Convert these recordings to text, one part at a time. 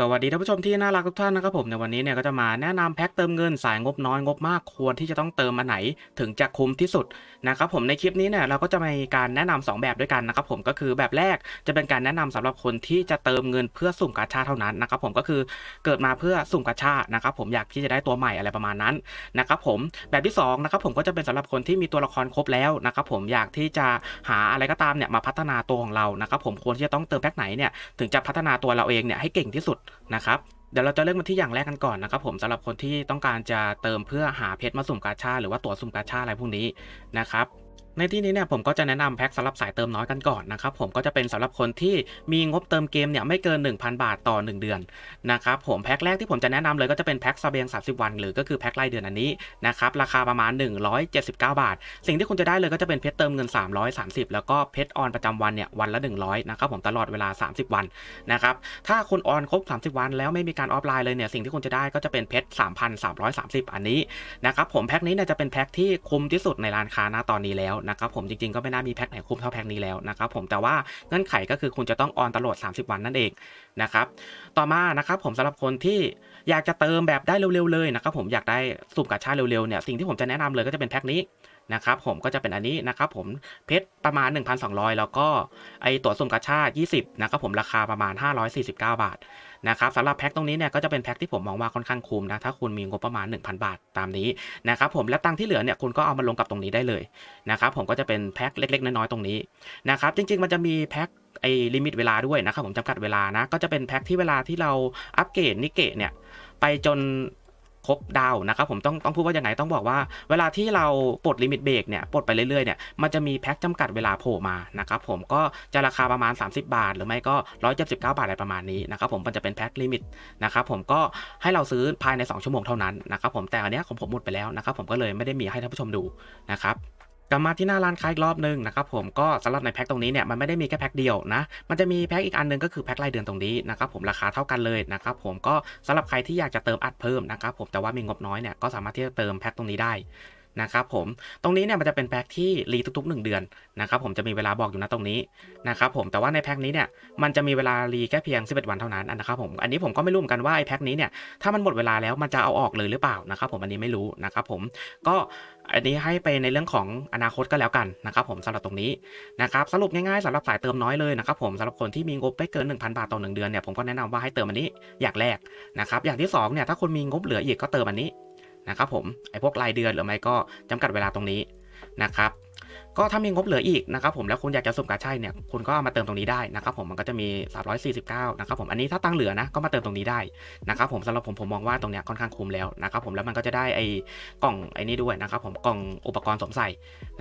สวัสดีท่านผู้ชมที่น่ารักทุกท่านนะครับผมในวันนี้เนี่ยก็จะมาแนะนำแพ็คเติมเงินสายงบน้อยงบมากควรที่จะต้องเติมมาไหนถึงจะคุ้มที่สุดนะครับผมในคลิปนี้เนี่ยเราก็จะมีการแนะนำสองแบบด้วยกันนะครับผมก็คือแบบแรกจะเป็นการแนะนำสำหรับคนที่จะเติมเงินเพื่อสุ่มกาชาเท่านั้นนะครับผมก็คือเกิดมาเพื่อสุ่มกาชานะครับผมอยากที่จะได้ตัวใหม่อะไรประมาณนั้นนะครับผมแบบที่สองนะครับผมก็จะเป็นสำหรับคนที่มีตัวละครครบแล้วนะครับผมอยากที่จะหาอะไรก็ตามเนี่ยมาพัฒนาตัวของเรานะครับผมควรที่จะต้องเติมแพ็คไหนเนี่ยถึงจะพัฒนาตัวเราเองเนี่ยให้เก่งที่สุดนะครับเดี๋ยวเราจะเริ่มกันที่อย่างแรกกันก่อนนะครับผมสำหรับคนที่ต้องการจะเติมเพื่อหาเพชรมาสุ่มกาชาหรือว่าตั๋วสุ่มกาชาอะไรพวกนี้นะครับ ในที่นี้เนี่ยผมก็จะแนะนำแพ็คสำหรับสายเติมน้อยกันก่อนนะครับผมก็จะเป็นสำหรับคนที่มีงบเติมเกมเนี่ยไม่เกิน 1,000 บาทต่อ 1 เดือนนะครับผมแพ็คแรกที่ผมจะแนะนำเลยก็จะเป็นแพ็คสเบียง 30 วัน หรือก็คือแพ็ครายเดือนอันนี้นะครับราคาประมาณ 179 บาท สิ่งที่คุณจะได้เลยก็จะเป็นเพชรเติมเงิน 330 แล้วก็เพชรออนประจำวันเนี่ยวันละ 100นะครับผมตลอดเวลา 30 วันนะครับถ้าคุณออนครบ 30 วันแล้วไม่มีการออฟไลน์เลยเนี่ยสิ่งที่คุณจะได้ก็จะเป็นเพชร3,330 อันนี้นะครับผมแพ็คนี้เนี่ยจะเป็นแพ็คที่คุ้มที่สุดในร้านค้าณตอนนี้แล้วนะครับผมจริงๆก็ไม่น่ามีแพ็คไหนคุ้มเท่าแพ็คนี้แล้วนะครับผมแต่ว่าเงื่อนไขก็คือคุณจะต้องออนตลอด 30 วันนั่นเองนะครับต่อมานะครับผมสำหรับคนที่อยากจะเติมแบบได้เร็วๆเลยนะครับผมอยากได้สุ่มกาชาเร็วๆเนี่ยสิ่งที่ผมจะแนะนำเลยก็จะเป็นแพ็คนี้นะครับผมก็จะเป็นอันนี้นะครับผมเพชรประมาณ 1,200 แล้วก็ไอตั๋วสุ่มกาชา20นะครับผมราคาประมาณ 549 บาท นะครับสำหรับแพ็คตรงนี้เนี่ยก็จะเป็นแพ็คที่ผมมองว่าค่อนข้างคุ้มนะถ้าคุณมีงบประมาณ 1,000 บาทตามนี้นะครับผมและตังที่เหลือเนี่ยคุณก็เอามาลงกับตรงนี้ได้เลยนะครับผมก็จะเป็นแพ็คเล็กๆ น้อยๆตรงนี้นะครับจริงๆมันจะมีแพ็คไอ้ลิมิตเวลาด้วยนะครับผมจำกัดเวลานะก็จะเป็นแพ็คที่เวลาที่เราอัปเกรดนิเกะเนี่ยไปจน ครบดาวนะครับผมต้องต้องพูดว่าอย่างไรต้องบอกว่า เวลาที่เราปลดลิมิตเบรกเนี่ยปลดไปเรื่อยๆเนี่ยมันจะมีแพ็คจำกัดเวลาโผล่มานะครับผมก็จะราคาประมาณ 30 บาท หรือไม่ก็ 179 บาทอะไรประมาณนี้นะครับผมมันจะเป็นแพ็คลิมิตนะครับผมก็ให้เราซื้อภายใน 2 ชั่วโมงเท่านั้นนะครับผมแต่อันเนี้ยของผมหมดไปแล้วนะครับผมก็เลยไม่ได้มีให้ท่านผู้ชมดูนะครับ กลับมาที่หน้าร้านค้าอีกรอบหนึงนะครับผมก็สำหรับในแพ็คตรงนี้เนี่ยมันไม่ได้มีแค่แพ็คเดียวนะมันจะมีแพ็คอีกอันหนึงก็คือแพ็ครายเดือนตรงนี้นะครับผมราคาเท่ากันเลยนะครับผมก็สำหรับใครที่อยากจะเติมอัดเพิ่มนะครับผมแต่ว่ามีงบน้อยเนี่ยก็สามารถที่จะเติมแพ็คตรงนี้ได้ นะครับผมตรงนี้เนี่ยมันจะเป็นแพ็คที่รีทุกๆ 1 เดือนนะครับผมจะมีเวลาบอกอยู่นะตรงนี้นะครับผมแต่ว่าในแพ็คนี้เนี่ยมันจะมีเวลารีแค่เพียง 11 วันเท่านั้นนะครับผมอันนี้ผมก็ไม่รู้เหมือนกันว่าไอ้แพ็คนี้เนี่ยถ้ามันหมดเวลาแล้วมันจะเอาออกเลยหรือเปล่านะครับผมอันนี้ไม่รู้นะครับผมก็อันนี้ให้ไปในเรื่องของอนาคตก็แล้วกันนะครับผมสำหรับตรงนี้นะครับสรุปง่ายๆสำหรับสายเติมน้อยเลยนะครับผมสำหรับคนที่มีงบไม่เกิน 1,000 บาทต่อ 1 เดือนเนี่ยผมก็แนะนำว่าให้เติมอันนี้อย่างแรกนะครับอย่างที่2เนี่ยถ้าคนมีงบเหลืออีกก็เติมอันนี้ นะครับผมไอ้พวกรายเดือนหรือไม่ก็จำกัดเวลาตรงนี้นะครับก็ถ้ามีงบเหลืออีกนะครับผมแล้วคุณอยากจะสุ่มกาชาเนี่ยคุณก็เอามาเติมตรงนี้ได้นะครับผมมันก็จะมี 349นะครับผมอันนี้ถ้าตังเหลือนะก็มาเติมตรงนี้ได้นะครับผมสำหรับผมผมมองว่าตรงเนี้ยค่อนข้างคุ้มแล้วนะครับผมแล้วมันก็จะได้ไอ้กล่องไอ้นี่ด้วยนะครับผมกล่องอุปกรณ์สวมใส่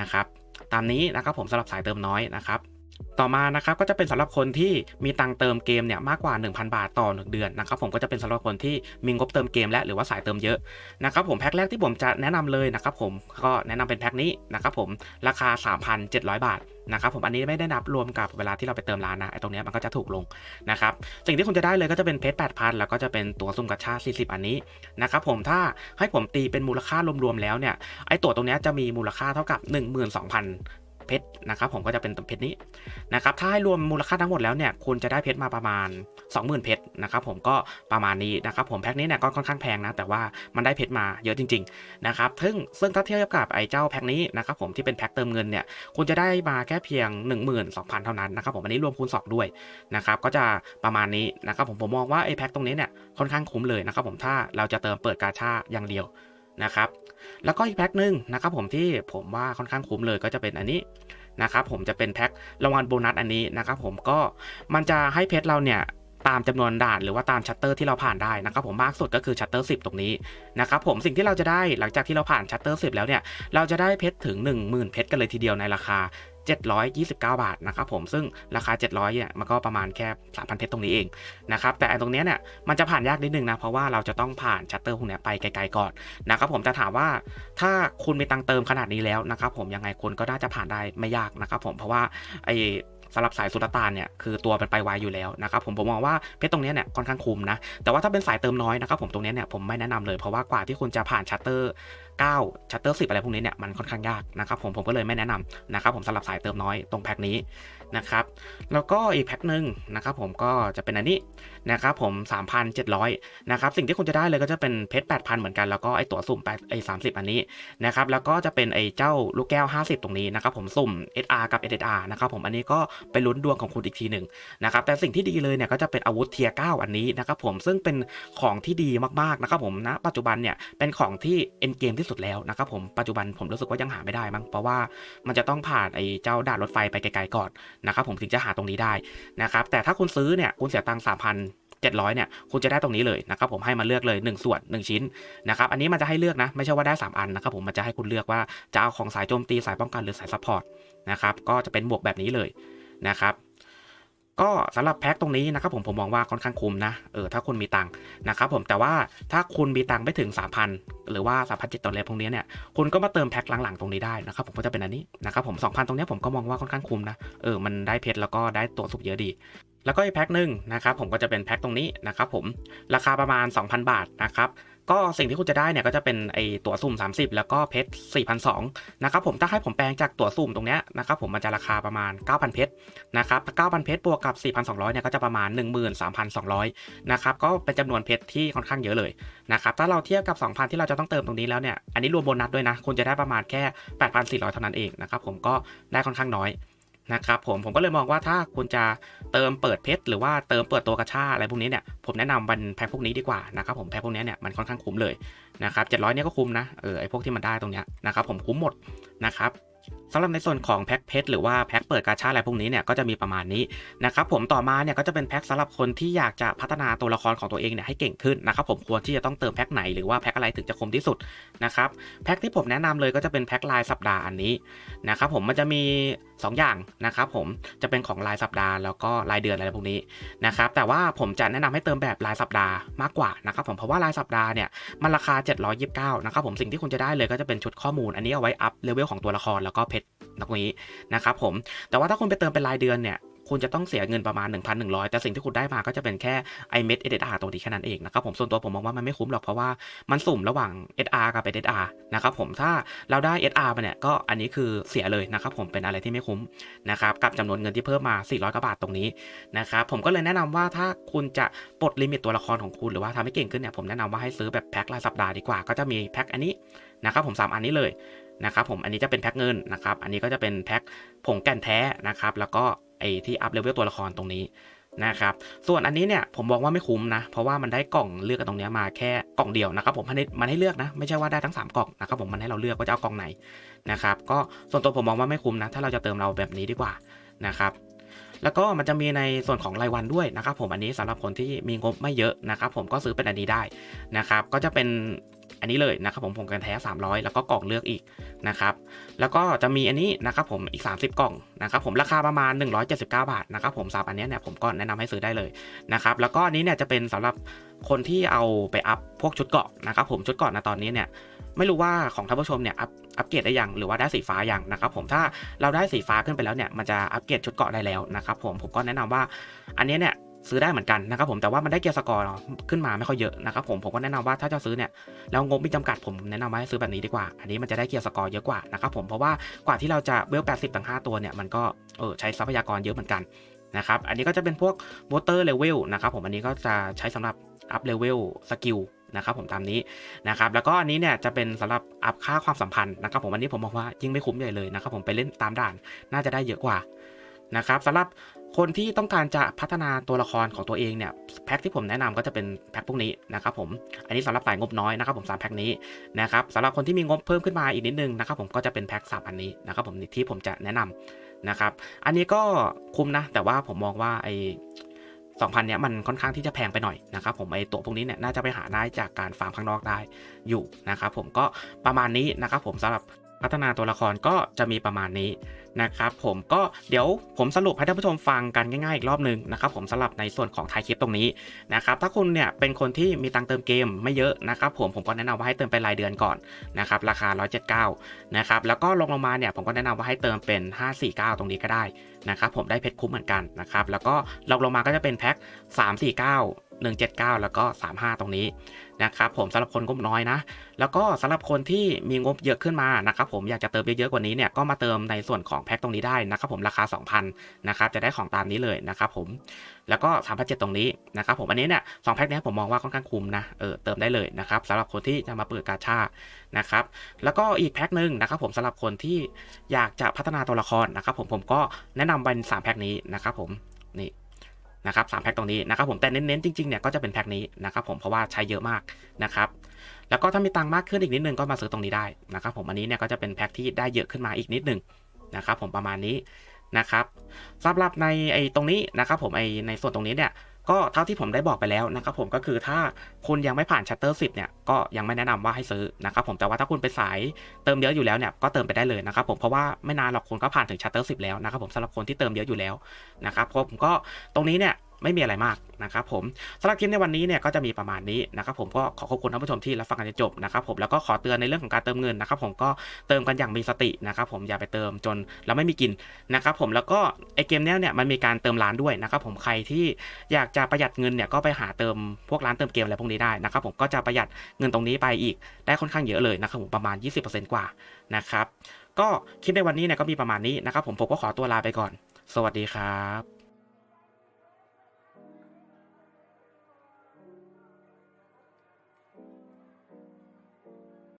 นะครับตามนี้นะครับผมสำหรับสายเติมน้อยนะครับ ต่อมานะครับก็จะเป็นสำหรับคนที่มีตังเติมเกมเนี่ยมากกว่า 1,000 บาทต่อ 1 เดือนนะครับผมก็จะเป็นสำหรับคนที่มีงบเติมเกมและหรือว่าสายเติมเยอะนะครับผมแพ็คแรกที่ผมจะแนะนำเลยนะครับผมก็แนะนำเป็นแพ็คนี้นะครับผมราคา 3,700 บาทนะครับผมอันนี้ไม่ได้นับรวมกับเวลาที่เราไปเติมร้านนะไอ้ตรงเนี้ยมันก็จะถูกลงนะครับสิ่งที่คุณจะได้เลยก็จะเป็นเพชร8,000 แล้วก็จะเป็นตัวซุ่มกระชา40 อันนี้นะครับผมถ้าให้ผมตีเป็นมูลค่ารวมๆแล้วเนี่ยไอ้ตัวตรงเนี้ยจะมีมูลค่าเท่ากับ 12,000 เพชรนะครับผมก็จะเป็นเพชรนี้นะครับถ้าให้รวมมูลค่าทั้งหมดแล้วเนี่ยคุณจะได้เพชรมาประมาณ 20,000 เพชรนะครับผมก็ประมาณนี้นะครับผมแพ็คนี้เนี่ยก็ค่อนข้างแพงนะแต่ว่ามันได้เพชรมาเยอะจริงๆนะครับซึ่งซึ่งถ้าเทียบกับไอ้เจ้าแพ็คนี้นะครับผมที่เป็นแพ็คเติมเงินเนี่ยคุณจะได้มาแค่เพียง 12,000 เท่านั้นนะครับผมอันนี้รวมคูณ2ด้วยนะครับก็จะประมาณนี้นะครับผมผมมองว่าไอ้แพ็คตรงนี้เนี่ยค่อนข้างคุ้มเลยนะครับผมถ้าเราจะเติมเปิดกาชาอย่างเดียว นะครับแล้วก็อีกแพ็คหนึ่งนะครับผมที่ผมว่าค่อนข้างคุ้มเลยก็จะเป็นอันนี้นะครับผมจะเป็นแพ็ครางวัลโบนัสอันนี้นะครับผมก็มันจะให้เพชรเราเนี่ยตามจำนวนด่านหรือว่าตามชัตเตอร์ที่เราผ่านได้นะครับผมมากสุดก็คือชัตเตอร์10 ตรงนี้นะครับผมสิ่งที่เราจะได้หลังจากที่เราผ่านชัตเตอร์10 แล้วเนี่ยเราจะได้เพชรถึง 10,000 เพชรกันเลยทีเดียวในราคา 729 บาทนะครับผมซึ่งราคา 700เนี่ยมันก็ประมาณแค่ 3,000 เพชรตรงนี้เองนะครับแต่ตรงเนี้ยเนี่ยมันจะผ่านยากนิดนึงนะ เพราะว่าเราจะต้องผ่านชัตเตอร์พวกเนี้ไปไกลๆก่อนนะครับผมจะถามว่าถ้าคุณมีตังเติมขนาดนี้แล้วนะครับผมยังไงคุณก็น่าจะผ่านได้ไม่ยากนะครับผมเพราะว่าไอ้สำหรับสายสุลต่านเนี่ยคือตัวเป็นไปไวอยู่แล้วนะครับผมผมมองว่าเพชรตรงเนี้ยเนี่ยค่อนข้างคุ้มนะแต่ว่าถ้าเป็นสายเติมน้อยนะครับผมตรงเนี้ยเนี่ยผมไม่แนะนำเลยเพราะว่ากว่าที่คุณจะผ่านชัตเตอร์ 9 ชัตเตอร์10 อะไรพวกนี้เนี่ยมันค่อนข้างยากนะครับผมผมก็เลยไม่แนะนำนะครับผมสำหรับสายเติมน้อยตรงแพ็คนี้นะครับแล้วก็อีกแพ็คหนึ่งนะครับผมก็จะเป็นอันนี้นะครับผม 3,700นะครับสิ่งที่คุณจะได้เลยก็จะเป็นเพชร8,000 เหมือนกันแล้วก็ไอตั๋วสุ่ม8ไอ30 อันนี้นะครับแล้วก็จะเป็นไอเจ้าลูกแก้ว 50 ตรงนี้นะครับผมสุ่ม SR กับ SSR นะครับผมอันนี้ก็ไปลุ้นดวงของคุณอีกทีหนึ่งนะครับแต่สิ่งที่ดีเลยเนี่ยก็จะเป็นอาวุธเทียร์9อันนี้นะครับผมซึ่งเป็นของที่ดีมากๆนะครับผมณปัจจุบันเนี่ยเป็นของที่เอ็นเกมที่สุดแล้วนะครับผมปัจจุบันผมรู้สึกว่ายังหาไม่ได้มั้งเพราะว่ามันจะต้องผ่านไอ้เจ้าด่านรถไฟไปไกลๆก่อนนะครับผมถึงจะหาตรงนี้ได้นะครับแต่ถ้าคุณซื้อเนี่ยคุณเสียตังค์สามพันเจ็ดร้อยเนี่ยคุณจะได้ตรงนี้เลยนะครับผมให้มาเลือกเลย 1 ส่วน 1 ชิ้นนะครับอันนี้มันจะให้เลือกนะ ไม่ใช่ว่าได้ 3 อันนะครับผมมันจะให้คุณเลือกว่าจะเอาของสายโจมตีสายป้องกันหรือสายซัพพอร์ตนะครับก็จะเป็นหมวกแบบนี้เลยนะครับ ก็สำหรับแพ็คตรงนี้นะครับผมผมมองว่าค่อนข้างคุ้มนะเออถ้าคุณมีตังค์นะครับผมแต่ว่าถ้าคุณมีตังค์ไม่ถึง 3,000 หรือว่า 3,700ต่อนแรกพวกนี้เนี่ยคุณก็มาเติมแพ็คหลังๆตรงนี้ได้นะครับผมก็จะเป็นอันนี้นะครับผม 2,000 ตรงเนี้ยผมก็มองว่าค่อนข้างคุ้มนะเออมันได้เพชรแล้วก็ได้ตัวสุกเยอะดีแล้วก็อีกแพ็คหนึ่งนะครับผมก็จะเป็นแพ็คตรงนี้นะครับผมราคาประมาณ 2,000 บาทนะครับ ก็สิ่งที่คุณจะได้เนี่ยก็จะเป็นไอตั๋วสุ่ม 30 แล้วก็เพชร4,200นะครับผมถ้าให้ผมแปลงจากตั๋วสุ่มตรงเนี้ยนะครับผมมันจะราคาประมาณ 9,000 เพชรนะครับ 9,000 เพชรบวกกับ 4,200 เนี่ยก็จะประมาณ 13,200 นะครับ ก็เป็นจำนวนเพชรที่ค่อนข้างเยอะเลยนะครับ ถ้าเราเทียบกับ 2,000 ที่เราจะต้องเติมตรงนี้แล้วเนี่ย อันนี้รวมโบนัสด้วยนะ คุณจะได้ประมาณแค่ 8,400 เท่านั้นเองนะครับผมก็ได้ค่อนข้างน้อย นะครับผมผมก็เลยมองว่าถ้าคุณจะเติมเปิดเพชรหรือว่าเติมเปิดตัวกระชาอะไรพวกนี้เนี่ยผมแนะนำวันแพ็คพวกนี้ดีกว่านะครับผมแพ็คพวกนี้เนี่ยมันค่อนข้างคุ้มเลยนะครับเจ็ดร้อยเนี่ยก็คุ้มนะเออไอพวกที่มันได้ตรงเนี้ยนะครับผมคุ้มหมดนะครับสำหรับในส่วนของแพ็คเพชรหรือว่าแพ็คเปิดกาชาอะไรพวกนี้เนี่ยก็จะมีประมาณนี้นะครับผมต่อมาเนี่ยก็จะเป็นแพ็คสำหรับคนที่อยากจะพัฒนาตัวละครของตัวเองเนี่ยให้เก่งขึ้นนะครับผมควรที่จะต้องเติมแพ็คไหนหรือว่าแพ็คอะไรถึงจะคมที่สุดนะครับแพ็คที่ผมแนะนำเลยก็จะเป็นแพ็ครายสัปดาห์อันนี้นะครับผมมันจะมี 2 อย่างนะครับผมจะเป็นของรายสัปดาห์แล้วก็รายเดือนอะไรพวกนี้นะครับแต่ว่าผมจะแนะนำให้เติมแบบรายสัปดาห์มากกว่านะครับผมเพราะว่ารายสัปดาห์เนี่ยมันราคา 729นะครับผมสิ่งที่คุณจะได้เลยก็จะเป็นชุดข้อมูลอันนี้เอาไว้อัพเลเวลของตัวละครแล้วก็เพชร ตรงนี้นะครับผมแต่ว่าถ้าคุณไปเติมเป็นรายเดือนเนี่ยคุณจะต้องเสียเงินประมาณ 1,100 แต่สิ่งที่คุณได้มาก็จะเป็นแค่ไอเม็ด SSR ตัวนี้แค่นั้นเองนะครับผมส่วนตัวผมมองว่ามันไม่คุ้มหรอกเพราะว่ามันสุ่มระหว่าง SR กับ SSR นะครับผมถ้าเราได้ SR มาเนี่ยก็อันนี้คือเสียเลยนะครับผมเป็นอะไรที่ไม่คุ้มนะครับกับจำนวนเงินที่เพิ่มมา 400กว่าบาทตรงนี้นะครับผมก็เลยแนะนำว่าถ้าคุณจะปลดลิมิตตัวละครของคุณหรือว่าทำให้เก่งขึ้นเนี่ยผมแนะนำว่าให้ซื้อแบบแพ็ครายสัปดาห์ดีกว่าก็จะมีแพ็คอันนี้นะครับผม3อันนี้เลย นะครับผมอันนี้จะเป็นแพ็คเงินนะครับอันนี้ก็จะเป็นแพ็คผงแก่นแท้นะครับแล้วก็ไอ้ที่อัพเลเวลตัวละครตรงนี้นะครับส่วนอันนี้เนี่ยผมมองว่าไม่คุ้มนะ เพราะว่ามันได้กล่องเลือกกันตรงนี้มาแค่กล่องเดียวนะครับ ผมมันให้มันให้เลือกนะ ไม่ใช่ว่าได้ทั้ง 3 กล่องนะครับผมมันให้เราเลือกว่าจะเอากล่องไหนนะครับก็ส่วนตัวผมมองว่าไม่คุ้มนะ ถ้าเราจะเติมเราแบบนี้ดีกว่านะครับแล้วก็มันจะมีในส่วนของรายวันด้วยนะครับผมอันนี้สำหรับคนที่มีงบไม่เยอะนะครับผมก็ซื้อเป็นอันนี้ได้นะครับก็จะเป็น อันนี้เลยนะครับผมผงกันแท้ 300 แล้วก็กล่องเลือกอีกนะครับแล้วก็จะมีอันนี้นะครับผมอีก 30 กล่องนะครับผมราคาประมาณ 179 บาทนะครับผมสามอันนี้เนี่ยผมก็แนะนำให้ซื้อได้เลยนะครับแล้วก็อันนี้เนี่ยจะเป็นสำหรับคนที่เอาไปอัพพวกชุดเกาะนะครับผมชุดเกาะนะตอนนี้เนี่ยไม่รู้ว่าของท่านผู้ชมเนี่ยอัพอัปเกรดได้ยังหรือว่าได้สีฟ้ายังนะครับผมถ้าเราได้สีฟ้าขึ้นไปแล้วเนี่ยมันจะอัปเกรดชุดเกาะได้แล้วนะครับผมผมก็แนะนำว่าอันนี้เนี่ย ซื้อได้เหมือนกันนะครับผมแต่ว่ามันได้เกียร์สกอร์ขึ้นมาไม่ค่อยเยอะนะครับผมผมก็แนะนำว่าถ้าจะซื้อเนี่ยแล้วงบมีจำกัดผมแนะนำว่าให้ซื้อแบบนี้ดีกว่า อันนี้มันจะได้เกียร์สกอร์เยอะกว่านะครับผมเพราะว่ากว่าที่เราจะเวล80ตั้ง5ตัวเนี่ยมันก็เออใช้ทรัพยากรเยอะเหมือนกันนะครับอันนี้ก็จะเป็นพวกวอเตอร์เลเวลนะครับผมอันนี้ก็จะใช้สำหรับอัพเลเวลสกิลนะครับผมตามนี้นะครับแล้วก็อันนี้เนี่ยจะเป็นสำหรับอัพค่าความสัมพันธ์นะครับผมอันนี้ผมมองว่ายิ่งไม่คุ้มใหญ่เลยนะครับผมไปเล่นตามด่านน่าจะได้เยอะกว่านะครับสำหรับ คนที่ต้องการจะพัฒนาตัวละครของตัวเองเนี่ยแพ็คที่ผมแนะนำก็จะเป็นแพ็คพวกนี้นะครับผมอันนี้สำหรับฝ่ายงบน้อยนะครับผมสามแพ็คนี้นะครับสำหรับคนที่มีงบเพิ่มขึ้นมาอีกนิดนึงนะครับผมก็จะเป็นแพ็คสามอันนี้นะครับผมที่ผมจะแนะนำนะครับอันนี้ก็คุ้มนะ แต่ว่าผมมองว่าไอสองพันเนี้ยมันค่อนข้างที่จะแพงไปหน่อยนะครับผมไอตัวพวกนี้เนี่ยน่าจะไปหาได้จากการฟาร์มข้างนอกได้อยู่นะครับผมก็ประมาณนี้นะครับผมสำหรับ พัฒนาตัวละครก็จะมีประมาณนี้นะครับผมก็เดี๋ยวผมสรุปให้ท่านผู้ชมฟังกันง่ายๆอีกรอบหนึ่งนะครับผมสำหรับในส่วนของท้ายคลิปตรงนี้นะครับถ้าคุณเนี่ยเป็นคนที่มีตังเติมเกมไม่เยอะนะครับผมผมก็แนะนำว่าให้เติมเป็นรายเดือนก่อนนะครับราคา 179นะครับแล้วก็ลงลงมาเนี่ยผมก็แนะนำว่าให้เติมเป็น 549 ตรงนี้ก็ได้นะครับผมได้เพชรคุ้มเหมือนกันนะครับแล้วก็ลงลงมาก็จะเป็นแพ็ค349 179 แล้วก็ 35 ตรงนี้นะครับผมสำหรับคนงบน้อยนะ แล้วก็สำหรับคนที่มีงบเยอะขึ้นมานะครับผมอยากจะเติมเยอะๆกว่านี้เนี่ยก็มาเติมในส่วนของแพ็คตรงนี้ได้นะครับผมราคา 2,000นะครับจะได้ของตามนี้เลยนะครับผมแล้วก็3,700ตรงนี้นะครับผมอันนี้เนี่ยสองแพ็คนี้ผมมองว่าค่อนข้างคุ้มนะเออเติมได้เลยนะครับสำหรับคนที่จะมาเปิดกาชานะครับแล้วก็อีกแพ็คหนึ่งนะครับผมสำหรับคนที่อยากจะพัฒนาตัวละครนะครับผมผมก็แนะนำเป็นสามแพ็คนี้นะครับผมนี่ นะครับสามแพ็คตรงนี้นะครับผมแต่เน้นๆจริงๆเนี่ยก็จะเป็นแพ็คนี้นะครับผมเพราะว่าใช้เยอะมากนะครับแล้วก็ถ้ามีตังค์มากขึ้นอีกนิดนึงก็มาซื้อตรงนี้ได้นะครับผมอันนี้เนี่ยก็จะเป็นแพ็คที่ได้เยอะขึ้นมาอีกนิดนึงนะครับผมประมาณนี้นะครับสำหรับในไอ้ตรงนี้นะครับผมไอ้ในส่วนตรงนี้เนี่ย ก็เท่าที่ผมได้บอกไปแล้วนะครับผมก็คือถ้าคุณยังไม่ผ่านชัตเตอร์สิเนี่ยก็ยังไม่แนะนำว่าให้ซื้อนะครับผมแต่ว่าถ้าคุณไปสายเติมเยอะอยู่แล้วเนี่ยก็เติมไปได้เลยนะครับผมเพราะว่าไม่นานหรอกคุณก็ผ่านถึงชัตเตอร์สิแล้วนะครับผมสำหรับคนที่เติมเยอะอยู่แล้วนะครับผมก็ตรงนี้เนี่ย ไม่มีอะไรมากนะครับผมสำหรับคลิปในวันนี้เนี่ยก็จะมีประมาณนี้นะครับผมก็ขอขอบคุณท่านผู้ชมที่รับฟังกันจนจบนะครับผมแล้วก็ขอเตือนในเรื่องของการเติมเงินนะครับผมก็เติมกันอย่างมีสตินะครับผมอย่าไปเติมจนเราไม่มีกินนะครับผมแล้วก็ไอเกมเนี้ยเนี่ยมันมีการเติมร้านด้วยนะครับผมใครที่อยากจะประหยัดเงินเนี่ยก็ไปหาเติมพวกร้านเติมเกมอะไรพวกนี้ได้นะครับผมก็จะประหยัดเงินตรงนี้ไปอีกได้ค่อนข้างเยอะเลยนะครับผมประมาณ 20%กว่านะครับก็คลิปในวันนี้เนี่ยก็มีประมาณนี้นะครับผมผมก็ขอตัวลาไปก่อน สวัสดีครับ